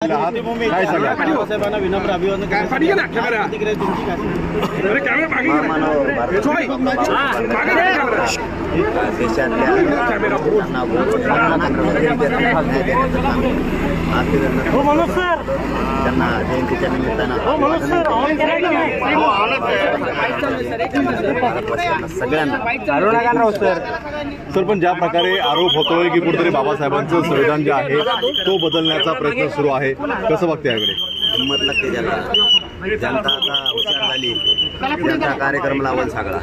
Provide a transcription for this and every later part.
काय सांगा विनम्र अभिवादन त्यांना जयंतीच्या निमित्तानं सगळ्यांना सर पण ज्या प्रकारे आरोप होतोय की कुठेतरी बाबासाहेबांचं संविधान जे आहे तो बदलण्याचा प्रयत्न सुरू आहे. कसं बघते याकडे? हिंमत लागते ज्याला जनता आता हुशार झाली. जनता कार्यक्रम लावल सगळा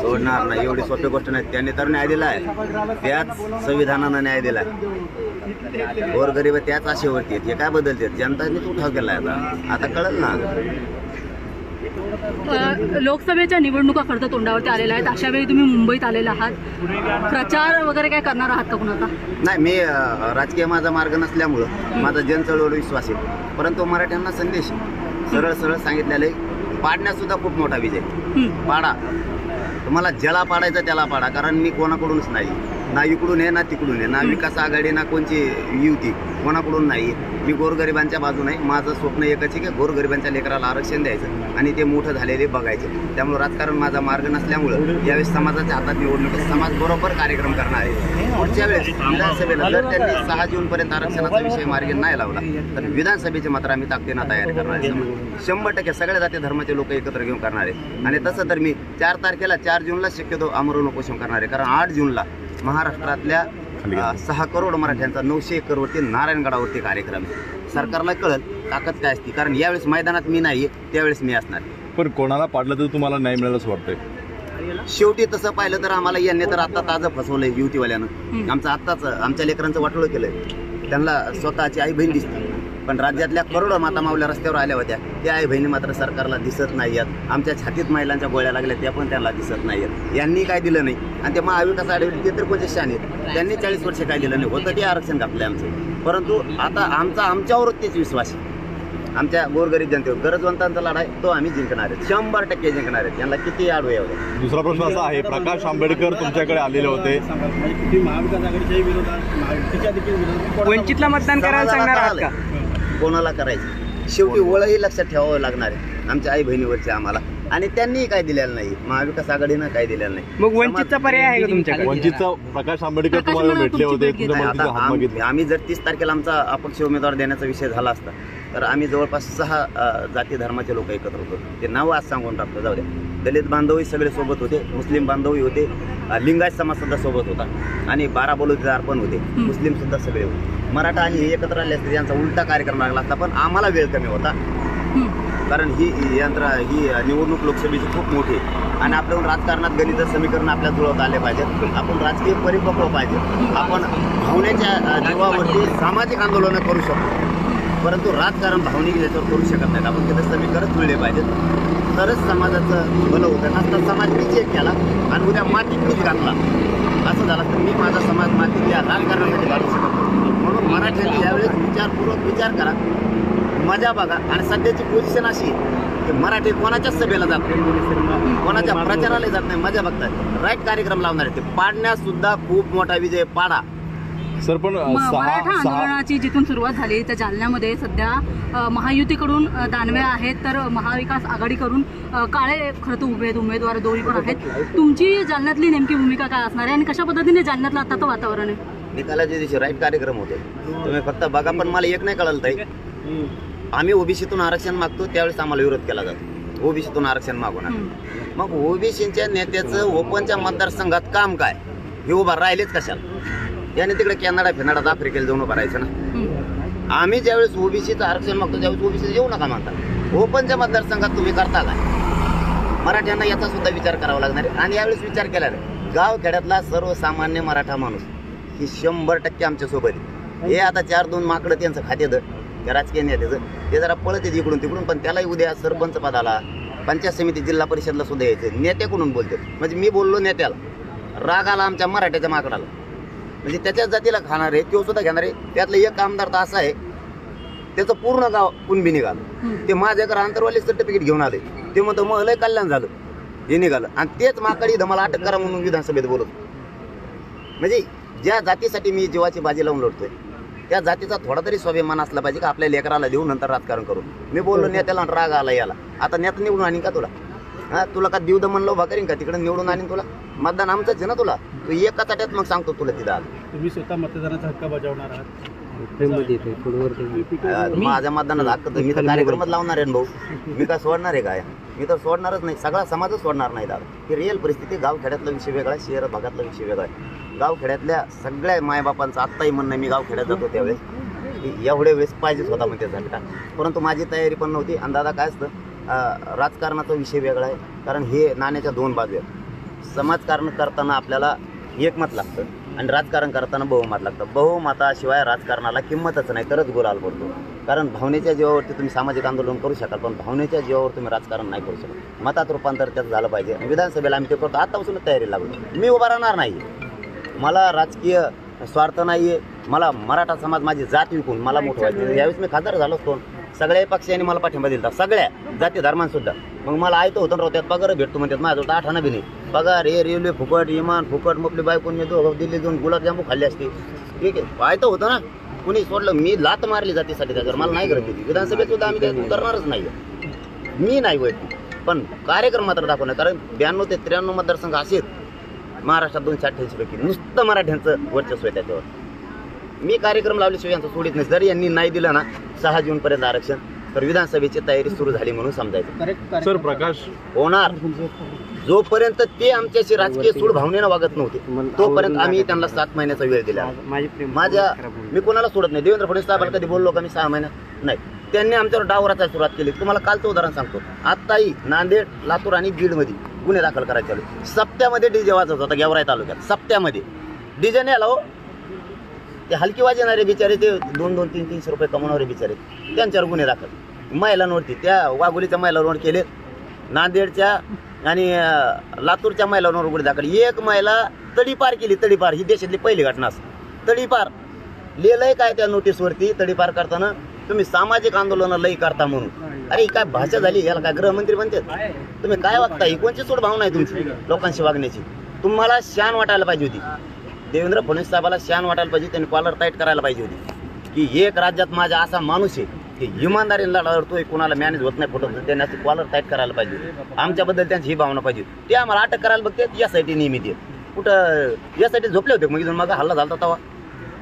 सोडणार नाही. एवढी सोपी गोष्ट नाही. त्यांनी तर न्याय दिलाय. त्याच संविधानानं न्याय दिलाय. गोरगरीब त्याच आशेवरती आहेत. हे काय बदलते? जनता उठाव केलाय आता. आता कळल ना. लोकसभेच्या निवडणुका खर्च तोंडावरती आलेल्या आहेत. अशा वेळी तुम्ही मुंबईत आलेला आहात. प्रचार वगैरे काय करणार आहात का कुणाचा? नाही मी राजकीय माझा मार्ग नसल्यामुळं माझा जनचळवळ विश्वास आहे. परंतु मराठ्यांना संदेश सरळ सरळ सांगितलेलं आहे पाडण्यात सुद्धा खूप मोठा विजय. पाडा. तुम्हाला ज्याला पाडायचं त्याला पाडा कारण मी कोणाकडूनच नाही. ना इकडून आहे ना तिकडून आहे. ना विकास आघाडी ना कोणची युती कोणाकडून नाही मी गोरगरिबांच्या बाजून आहे. माझं स्वप्न एकच आहे की गोरगरिबांच्या लेकराला आरक्षण द्यायचं आणि ते मोठं झालेले बघायचे. त्यामुळे राजकारण माझा मार्ग नसल्यामुळं यावेळेस समाजाच्या हातात निवडणूक आहे. समाज बरोबर कार्यक्रम करणार. आहे पुढच्या वेळेस विधानसभेला जर त्यांनी सहा जून पर्यंत आरक्षणाचा विषय मार्गी नाही लावला तर विधानसभेचे मात्र आम्ही ताकदीनं तयारी करणार आहे. शंभर टक्के सगळ्या जाती धर्माचे लोक एकत्र घेऊन करणार आहे. आणि तसं तर मी चार तारखेला चार जूनला शक्यतो आमरण उपोषण करणार आहे. कारण आठ जूनला महाराष्ट्रातल्या सहा करोड मराठ्यांचा नऊशे एकरवरती नारायणगडावरती कार्यक्रम आहे. सरकारला कळत ताकद काय असते. कारण यावेळेस मैदानात मी नाही त्यावेळेस मी असणार पण कोणाला पाडलं तर तुम्हाला न्याय मिळेल असं वाटतंय. शेवटी तसं पाहिलं तर आम्हाला यांनी तर आता ताजं फसवलंय युतीवाल्यानं. आमचं आत्ताच आमच्या लेकरांचं वाटोळं केलंय. त्यांना स्वतःची आई बहीण दिसते. पण राज्यातल्या करोडो माता मावल्या रस्त्यावर आल्या होत्या. त्या आई बहिणी मात्र सरकारला दिसत नाही आहेत. आमच्या छातीत महिलांच्या गोळ्या लागल्या त्या पण त्यांना दिसत नाही आहेत. यांनी काय दिलं नाही? आणि ते महाविकास आढळले ते तर कोणते शान आहेत? त्यांनी चाळीस वर्ष काय दिलं नाही? होतं ते आरक्षण घातलंय आमचं. परंतु आता आमचा आमच्यावरच तेच विश्वास आहे. आमच्या गोरगरीब जनतेवर गरजवंतांचा लढा आहे तो आम्ही जिंकणार आहे शंभर टक्के जिंकणार आहेत. यांना किती आडवे यावं? दुसरा प्रश्न असा आहे प्रकाश आंबेडकर तुमच्याकडे आलेले होते. म्हणजे कुठे महाविकास आघाडीच्याही विरोधात महायुतीच्या देखील विरोधात वंचितला मतदान करायला सांगणार आहात का? कोणाला करायचं? शेवटी ओळही लक्षात ठेवावं लागणार आहे. आमच्या आई बहिणीवरचे आम्हाला. आणि त्यांनी काय दिलेलं नाही. महाविकास आघाडीनं काय दिलेलं नाही. मग वंचितचा पर्याय आहे का तुमच्याकडे? वंचितचा प्रकाश आंबेडकर तुम्हाला भेटले होते तुमची भेट तुमच्या नाही, मदतीचा आता हात आम- मागितला आम्ही जर तीस तारखेला आमचा अपक्ष उमेदवार देण्याचा विषय झाला असता तर आम्ही जवळपास सहा अ, जाती धर्माचे लोक एकत्र होतो. ते नाव आज सांगून टाकतो जाऊ द्या. दलित बांधवही सगळे सोबत होते मुस्लिम बांधवही होते अ, लिंगायत समाज सुद्धा सोबत होता. आणि बारा बलुतेदार पण होते मुस्लिम सुद्धा सगळे होते. मराठा आणि हे एकत्र आले असते यांचा उलटा कार्यक्रम लागला असता पण आम्हाला वेळ कमी होता. कारण ही यंत्र ही निवडणूक लोकसभेची खूप मोठी आणि आपल्याकडून राजकारणात गणित समीकरण आपल्या जुळवता आले पाहिजेत. आपण राजकीय परिपक्व पाहिजे. आपण भावनेच्या जीवावरती सामाजिक आंदोलनं करू शकतो. परंतु राजकारण भावनिक याच्यावर करू शकत नाहीत. आपण तिथे समीकरण जुळले पाहिजेत. तरच समाजाचं भलं होतं. नसतं समाज मी चेक केला आणि उद्या मातीत मीच घातला. असं झालं तर मी माझा समाज मातीत या राजकारणासाठी घालू शकत मराठ्यांनी यावेळेस विचारपूर्वक विचार करा. मजा बघा. आणि सध्याची पोझिशन अशी आहे की मराठी कोणाच्याच सभेला जात नाही. कोणाच्या प्रचाराला जात नाही. मजा बघतात राईट कार्यक्रम लावणार आहे ते. पाडण्यास सुद्धा खूप मोठा विजय पाडा. सर पण मराठा सहा आंदोलनाची जिथून सुरुवात झाली त्या जालन्यामध्ये सध्या महायुतीकडून दानवे आहेत तर महाविकास आघाडीकडून काळे खरं तर उभे आहेत उमेदवार दोन्ही पण आहेत. तुमची जालन्यातली नेमकी भूमिका काय असणार आहे? आणि कशा पद्धतीने जालन्यातलं आताचं वातावरण आहे? निकालाच्या दिवशी राईट कार्यक्रम होते. तुम्ही फक्त बघा पण मला एक नाही कळलं ताई. आम्ही ओबीसीतून आरक्षण मागतो त्यावेळेस आम्हाला विरोध केला जातो. ओबीसीतून आरक्षण मागवणार मग ओबीसीच्या नेत्याचं ओपनच्या मतदारसंघात काम काय? हे उभा राहिलेच कशाला? याने तिकडे कॅनडा फिनाडात आफ्रिकेला जाऊन उभं राहायचं ना? आम्ही ज्यावेळेस ओबीसीचं आरक्षण मागतो त्यावेळेस ओबीसी येऊ नका म्हणता. ओपनच्या मतदारसंघात तुम्ही करता काय? मराठ्यांना याचा सुद्धा विचार करावा लागणार आहे. आणि यावेळेस विचार केला गाव खेड्यातला सर्वसामान्य मराठा माणूस. ही शंभर टक्के आमच्यासोबत आहे. हे आता चार दोन माकडं त्यांचं खात्यात त्या राजकीय नेत्याचं. ते जरा पळत आहेत इकडून तिकडून पण त्यालाही उद्या सरपंच पदाला पंचायत समिती जिल्हा परिषदला सुद्धा यायचं नेत्याकडून बोलते म्हणजे मी बोललो नेत्याला. राग आला आमच्या मराठ्याच्या माकडाला. म्हणजे त्याच्याच जातीला खाणार आहे तो सुद्धा घेणार आहे. त्यातलं एक आमदार तर असा आहे त्याचं पूर्ण गाव कुणबी निघालं. ते माझ्याकडे आंतरवाली सर्टिफिकेट घेऊन आले. ते म्हणतो मग लय कल्याण झालं. हे निघालं. आणि तेच माकडी मला अटक करा म्हणून विधानसभेत बोलत म्हणजे ज्या जातीसाठी मी जीवाची बाजी लावून लढतोय त्या जातीचा थोडा तरी स्वाभिमान असला पाहिजे का आपल्या लेकराला देऊ नंतर राजकारण करू मी बोललो नेत्याला राग आला याला. आता नेता निवडून आणीन का तुला? हा तुला का देऊ म्हणलं उभा करीन का? तिकडे निवडून आणीन तुला? मतदान आमचंच आहे ना तुला? तू एका ताट्यात मग सांगतो तुला तिथं आज तुम्ही स्वतः मतदानाचा हक्क बजावणार आहात. माझ्या मतदानाचा हक्क तर मी तर कार्यक्रमात लावणार आहे ना भाऊ. मी काय सोडणार आहे काय? मी तर सोडणारच नाही. सगळा समाजच सोडणार नाही दादा. ही रिअल परिस्थिती गावखेड्यातला विषय वेगळा आहे शहर भागातला विषय वेगळा आहे. गावखेड्यातल्या सगळ्या मायबापांचं आत्ताही म्हणणं मी गावखेड्यात जातो त्यावेळेस की एवढे वेळेस पाहिजेच होता म्हणजे झटका परंतु माझी तयारी पण नव्हती आणि दादा काय असतं राजकारणाचा विषय वेगळा आहे कारण हे नाण्याच्या दोन बाजू आहेत. समाजकारण करताना आपल्याला एकमत लागतं आणि राजकारण करताना बहुमत लागतं. बहुमताशिवाय राजकारणाला किंमतच नाही तरच गुलाल पडतो. कारण भावनेच्या जीवावरती तुम्ही सामाजिक आंदोलन करू शकाल पण भावनेच्या जीवावर तुम्ही राजकारण नाही करू शकत. मतात रूपांतर त्याचं झालं पाहिजे. आणि विधानसभेला आम्ही ते करतो. आतापासूनच तयारी लागलो मी उभा राहणार नाही. मला राजकीय स्वार्थ नाही आहे मला मराठा समाज माझी जात विकून मला मोठं व्हायचं. यावेळेस मी खासदार झालो असतो. सगळ्या पक्षांनी मला पाठिंबा दिला सगळ्या जाती धर्मांसुद्धा मग मला आयतं होतं ना राव त्यात पगार भेटतो म्हणतात. माझ्याजवळ आठ आणा बी नाही. पगार हे रेल्वे फुकट विमान फुकट मग आपली बायकोन दोघं दिल्ली जाऊन गुलाबजामू खाल्ले असते. ठीक आहे. आयतं होतं ना. कुणी सोडलं मी लात मारली जातीसाठी त्याच्यावर. मला नाही करत होती. विधानसभेत सुद्धा आम्ही त्यात उतरणारच नाही मी नाही वैयक्तिक. पण कार्यक्रम मात्र दाखवणार. कारण ब्याण्णव ते त्र्याण्णव मतदारसंघ असे आहेत महाराष्ट्रात दोनशे अठ्ठ्याऐंशी पैकी नुसतं मराठ्यांचं वर्चस्व आहे त्याच्यावर. मी कार्यक्रम लावल्याशिवाय यांचं सोडित नाही. जरी यांनी नाही दिलं ना सहा जूनपर्यंत आरक्षण तर विधानसभेची तयारी सुरू झाली म्हणून समजायचं. सर प्रकाश होणार. जोपर्यंत ते आमच्याशी राजकीय सूड भावनेनं वागत नव्हते तोपर्यंत आम्ही त्यांना सात महिन्याचा वेळ दिला. माझी प्रेम माझ्या मी कोणाला सोडत नाही. देवेंद्र फडणवीस साहेबांना कधी बोललो का मी सहा महिन्यात नाही. त्यांनी आमच्यावर डावराचा सुरुवात केली. तुम्हाला कालचं उदाहरण सांगतो. आत्ताही नांदेड लातूर आणि बीडमध्ये गुन्हे दाखल करायचे चालू सप्त्यामध्ये डीजे वाजत होता गेवराई तालुक्यात. सप्त्यामध्ये. डीजे नाही आला हो. ते हलकी वाजवणारे बिचारे ते दोन दोन तीन तीनशे रुपये कमवणारे बिचारे. त्यांच्यावर गुन्हे दाखल. महिलांवरती त्या वाघोलीच्या महिलांवर केले. नांदेडच्या आणि लातूरच्या महिलांवर गुन्हे दाखल. एक महिला तडीपार केली. तडीपार ही देशातली पहिली घटना असते तडीपार. लिहिलंय काय त्या नोटीसवरती तडीपार करताना तुम्ही सामाजिक आंदोलन लई करता म्हणून. अरे काय भाषा झाली? याला काय गृहमंत्री बनते तुम्ही काय वागता ही कोणची सोड भावना आहे तुमची लोकांशी वागण्याची? तुम्हाला शान वाटायला पाहिजे होती. देवेंद्र फडणवीस साहेबाला शान वाटायला पाहिजे त्यांनी कॉलर टाईट करायला पाहिजे होती. की एक राज्यात माझा असा माणूस आहे की इमानदारीने लढतोय कोणाला मॅनेज होत नाही फोटो त्यांना त्यांनी असं कॉलर टाईट करायला पाहिजे आमच्याबद्दल त्यांची ही भावना पाहिजे ते आम्हाला अटक करायला बघते यासाठी नेहमी ते. कुठं यासाठी झोपले होते मग इथून मग हल्ला झाला तेव्हा.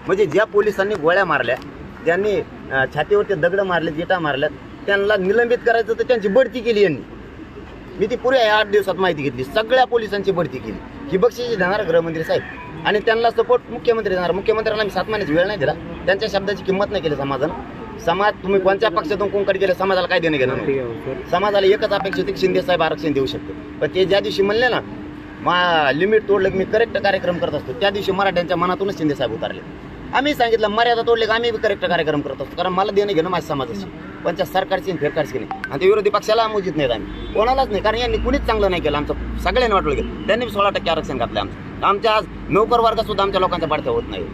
म्हणजे ज्या पोलिसांनी गोळ्या मारल्या ज्यांनी छातीवरती दगड मारले जिटा मारल्या त्यांना निलंबित करायचं तर त्यांची बढती केली यांनी. मी ती पुऱ्या आठ दिवसात माहिती घेतली. सगळ्या पोलिसांची भरती केली. ही बक्षिसी देणार गृहमंत्री साहेब. आणि त्यांना सपोर्ट मुख्यमंत्री देणार. मुख्यमंत्र्यांना मी सात महिन्याची वेळ नाही दिला. त्यांच्या शब्दाची किंमत नाही केली समाजानं. समाज तुम्ही कोणत्या पक्षातून कोणकडे गेले समाजाला काय देणं घेणं नाही. समाजाला एकच अपेक्षित आहे की शिंदे साहेब आरक्षण देऊ शकते पण ते ज्या दिवशी म्हणले ना मा लिमिट तोडलं की मी करेक्ट कार्यक्रम करत असतो त्या दिवशी मराठ्यांच्या मनातूनच शिंदे साहेब उतारले. आम्ही सांगितलं मर्यादा तोडले की आम्ही करेक्ट कार्यक्रम करत. असतो कारण मला देणं घेणं माझ्या समाजाशी पण त्या सरकारची आणि फेरकारची नाही. आणि ते विरोधी पक्षाला मोजित नाहीत आम्ही. कोणालाच नाही. कारण यांनी कुणीच चांगलं नाही केलं. आमचं सगळ्यांनी वाटलं गेलं त्यांनी सोळा टक्के आरक्षण घातलं आमचं. आमच्या आज नोकर वर्गसुद्धा आमच्या लोकांच्या पाडत्या होत नाही.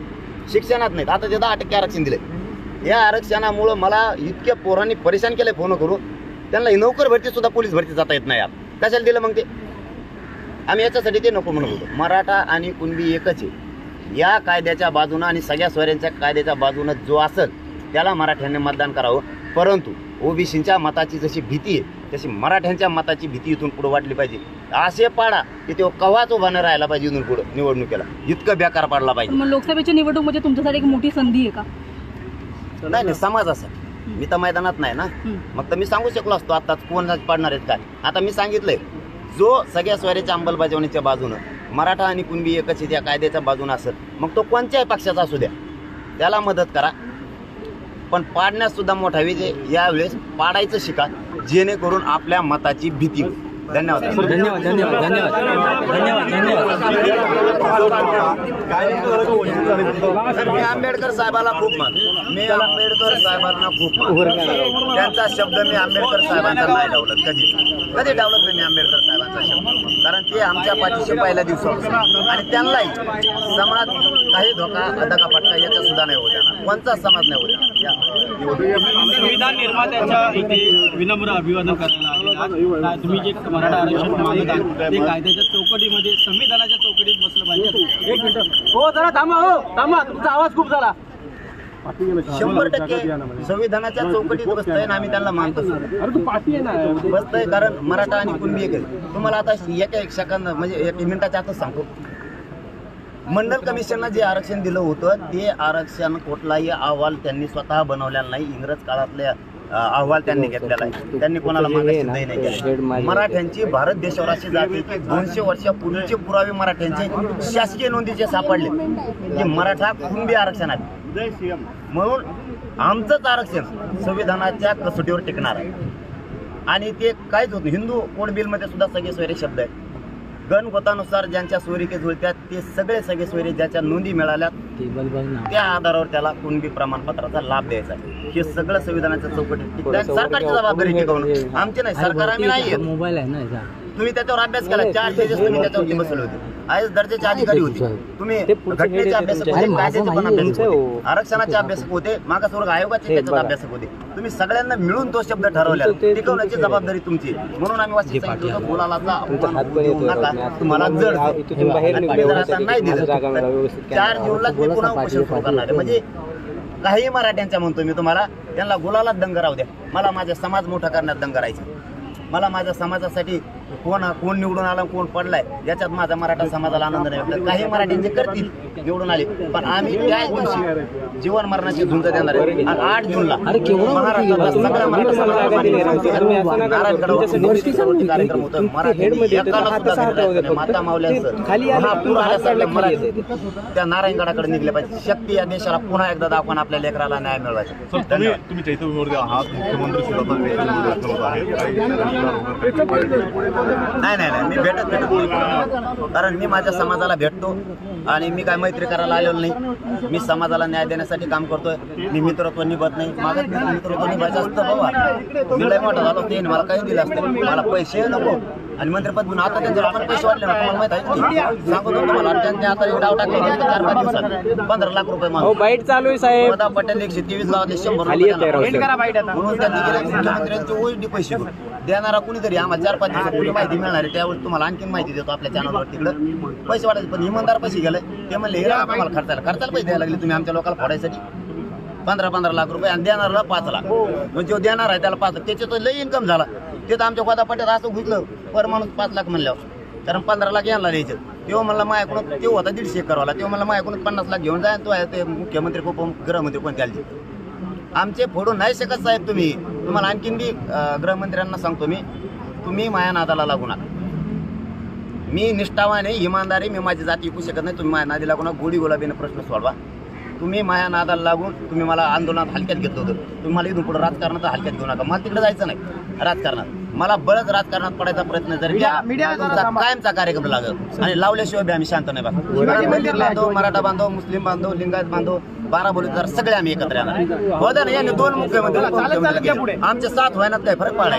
शिक्षणात नाहीत. आता ते दहा टक्के आरक्षण दिले या आरक्षणामुळं मला इतक्या पोरांनी परेशान केलं फोन करून. त्यांना नोकर भरती सुद्धा पोलीस भरती जाता येत नाही कशाला दिलं मग ते? आम्ही याच्यासाठी ते नको म्हणत होतो. मराठा आणि कुणबी एकच आहे. या कायद्याच्या बाजूनं आणि सगळ्या स्वऱ्यांच्या कायद्याच्या बाजूनं जो असेल त्याला मराठ्यांनी मतदान करावं. परंतु ओबीसींच्या मताची जशी भीती आहे तशी मराठ्यांच्या मताची भीती इथून पुढे वाटली पाहिजे. असे पाडा की तो कवाच उभा नाही राहायला पाहिजे इथून पुढे निवडणुकीला. इतकं बेकार पाडला पाहिजे. मग लोकसभेची निवडणूक म्हणजे तुमच्यासाठी एक मोठी संधी आहे का? नाही नाही समाज असा मी तर मैदानात नाही ना. मग तर मी सांगू शकलो असतो आता कोण पाडणार आहेत काय? आता मी सांगितलंय जो सगळ्या स्वऱ्याच्या अंमलबजावणीच्या बाजूनं मराठा आणि कुणबी एकच त्या कायद्याच्या बाजूनं असेल मग तो कोणत्याही पक्षाचा असू द्या. त्याला मदत करा. पण पाडण्यास सुद्धा मोठा विजय यावेळेस पाडायचं शिका जेणेकरून आपल्या मताची भीती होईल. धन्यवाद धन्यवाद धन्यवाद. धन्यवाद धन्यवाद. मी आंबेडकर साहेबाला खूप मान मी आंबेडकर साहेबांना खूप मान त्यांचा शब्द मी आंबेडकर साहेबांचा नाही डावलत कधी कधी डावलत नाही मी आंबेडकर साहेबांचा शब्द कारण ते आमच्या पाठीशी पहिल्या दिवसापासून आणि त्यांनाही समाज काही धोका धका फटका याचा सुद्धा नाही होत जाणार कोणताच समाज नाही होत जाणार या- संविधान निर्मात्याच्या इथे विनम्र अभिवादन करायला आले आज काय तुम्ही जे मराठा आरक्षण मागत आहात ते कायद्याच्या चौकटीमध्ये संविधानाच्या चौकटीत बसलं पाहिजे. एक मिनिट. हो जरा थांबा हो थांबा. तुमचा आवाज खूप झाला. शंभर टक्के संविधानाच्या चौकटीत बसतंय आणि आम्ही त्यांना मानतो. बसतंय कारण मराठा आणि कुणबी एक. तुम्हाला आता एका एक सेकंद म्हणजे एक मिनिटाच्या आतच सांगतो. मंडल कमिशननं जे आरक्षण दिलं होतं ते आरक्षण कुठलाही अहवाल त्यांनी स्वतः बनवलेला नाही. इंग्रज काळातले अ, अहवाल त्यांनी घेतलेला आहे. त्यांनी कोणाला मागायची नाही केलं. मराठ्यांची भारत देशावर अशी जाते की दोनशे वर्षापूर्वीचे पुरावे मराठ्यांचे शासकीय नोंदीचे सापडले. की मराठा कुणबी आरक्षण आहे. म्हणून आमचंच आरक्षण संविधानाच्या कसोटीवर टिकणार आहे. आणि ते काहीच होत. हिंदू कोड बिलमध्ये सुद्धा सगळे सोयरे शब्द आहेत. गणगोतानुसार ज्यांच्या सोयरिके जुळत्यात ते सगळे सगळे सोयरे ज्याच्या नोंदी मिळाल्या त्या आधारावर त्याला कुणबी प्रमाणपत्राचा लाभ द्यायचा हे सगळं संविधानाच्या चौकटीत सरकारची जबाबदारी टिकवणं आमची नाही सरकार आम्ही नाही. मोबाईल आहे ना. तुम्ही त्याच्यावर अभ्यास केला चार पेजेस तुम्ही त्याच्यावरती बसले होते आय एस दर्जाचे अधिकारी होते तुम्ही ते घटनेचे अभ्यासक. होते कायद्याचे पण आहे अभ्यासक होते हो. आरक्षणाचे अभ्यासक होते मागासवर्ग आयोगाचे हे त्याच्यात. अभ्यासक होते तुम्ही सगळ्यांना मिळून तो शब्द ठरवला ते- टिकवण्याची जबाबदारी तुमची. म्हणून आम्ही वाचित सांगितलं अपमान नका. रोखण्यात. तुम्हाला जर आता नाही दिलं चार जूनला बोला पुन्हा उपोषण सुरू करणार आहे म्हणजे काही मराठ्यांच्या म्हणतो मी तुम्हाला त्यांना गुलालात दंग राहू द्या मला माझा समाज मोठा करण्यात दंग राहायचा मला माझ्या समाजासाठी कोण कोण निवडून आला कोण पडलाय याच्यात माझा मराठा समाजाला आनंद नाही वाटत. काही मराठ्यांचे करतील निवडून आले पण आम्ही त्याच दिवशी जीवन मरणाची झुंज देणार आहे. आणि आठ जूनला महाराष्ट्रातला मराठा समाजाला कार्यक्रम होतो. एकाला सुद्धा? माता मावल्यांचं महापूर आल्यासारखं मराठी. त्या नारायणगडाकडे निघले पाहिजे. शक्ती या देशाला पुन्हा एकदा दाखवून आपल्या लेकराला न्याय मिळवायचा. तुम्ही आहात. मुख्यमंत्री सुद्धा नाही नाही नाही मी भेटत भेटत नाही. कारण मी माझ्या समाजाला भेटतो आणि मी काय मैत्री करायला आलेलो नाही. मी समाजाला न्याय देण्यासाठी काम करतोय. मी मित्रत्व निभत नाही. माझं मित्रत्व निभायचं असतं बाबा. मी लय मोठा झालो ते मला काही दिलं असतं. मला पैसे नको. आणि मंत्रिपद म्हणून आता त्यांचे आपण पैसे वाढले ना तुम्हाला माहीत आहे की? सांगतो तुम्हाला त्यांनी आता एक डाव टाकले गेले चार पाच दिवसात. पंधरा लाख रुपये हो मागून बाईट चालू आहे साहेब. पटेल एकशे तेवीस गावातले शंभर रुपये. म्हणून त्यांनी गेले मुख्यमंत्र्यांचे ओळखी पैसे देणारा कुणीतरी आम्हाला चार पाच दिवसात माहिती मिळणार आहे त्यावेळेस तुम्हाला आणखीन माहिती देतो आपल्या चॅनलवर तिकडं पैसे वाटायचे पण इमानदार पैसे गेले. ते म्हणले हे खर्चाला खर्चाला पैसे द्यायला लागले तुम्ही आमच्या लोकांना फोडायसाठी. पंधरा पंधरा लाख रुपये आणि देणारा पाच लाख. म्हणजे जो देणार आहे त्याला पाच लाख. त्याच्यात लई इन्कम झाला. ते तर आमच्या गोदापट्यात असं घुसलं पर माणूस पाच लाख म्हणल्यावर. कारण पंधरा लाख यांना द्यायचं. तेव्हा म्हणला माझ्याकडून तेव्हा होता दीडशे करावा तेव्हा मला माझ्याकडून पन्नास लाख घेऊन जा तो आहे ते मुख्यमंत्री उपगृहमंत्री पण त्याला आमचे फोडून नाही शकत साहेब तुम्ही. तुम्हाला आणखीन बी गृहमंत्र्यांना सांगतो मी तुम्ही माया नादाला लागू नका मी निष्ठावान आहे इमानदारी मी माझी जाती विकू शकत नाही तुम्ही माझ्या नादी लागू नका गोडी गुलाबीने प्रश्न सोडवा. तुम्ही माया नादाला लागून तुम्ही मला आंदोलनात हलक्यात घेतलं होतं. तुम्ही मला इथून पुढे राजकारणात हलक्यात घेऊ नका. मला तिकडे जायचं नाही राजकारणात. मला बळच राजकारणात पडायचा प्रयत्न जर तुमचा कायमचा कार्यक्रम लागेल. आणि लावल्याशिवाय आम्ही शांत नाही बघा मराठा बांधव मुस्लिम बांधव लिंगायत बांधव बारा बोलीदार सगळे आम्ही एकत्र येणार. हो ना यांनी दोन मुख्यमंत्री. आमचे सात व्हायनात काय फरक पडायला